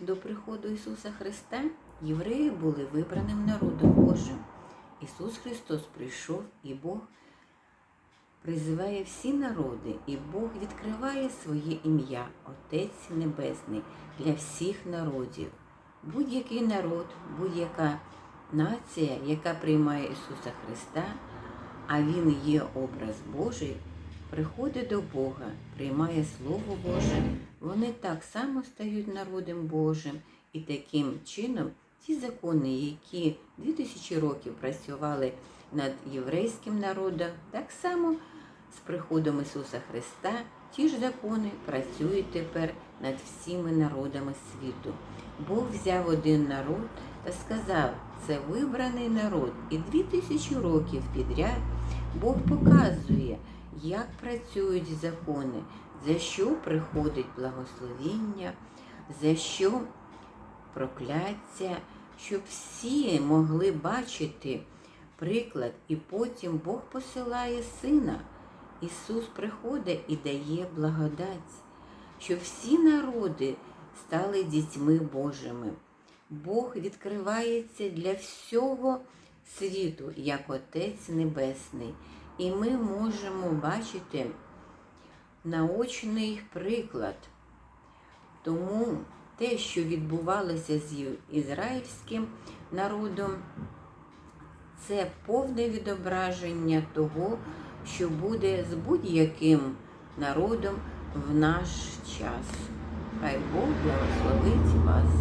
До приходу Ісуса Христа євреї були вибраним народом Божим. Ісус Христос прийшов і Бог призиває всі народи, і Бог відкриває своє ім'я, Отець Небесний, для всіх народів. Будь-який народ, будь-яка нація, яка приймає Ісуса Христа, а Він є образ Божий, приходить до Бога, приймає Слово Боже, вони так само стають народом Божим, і таким чином ті закони, які 2000 років працювали над єврейським народом, так само з приходом Ісуса Христа ті ж закони працюють тепер над всіми народами світу. Бог взяв один народ та сказав, це вибраний народ, і дві тисячі років підряд Бог показує, як працюють закони, за що приходить благословіння, за що прокляття, щоб всі могли бачити приклад, і потім Бог посилає сина. Ісус приходить і дає благодать, щоб всі народи стали дітьми Божими. Бог відкривається для всього світу, як Отець Небесний. І ми можемо бачити наочний приклад. Тому те, що відбувалося з ізраїльським народом, це повне відображення того, що буде з будь-яким народом в наш час. Хай Бог благословить вас.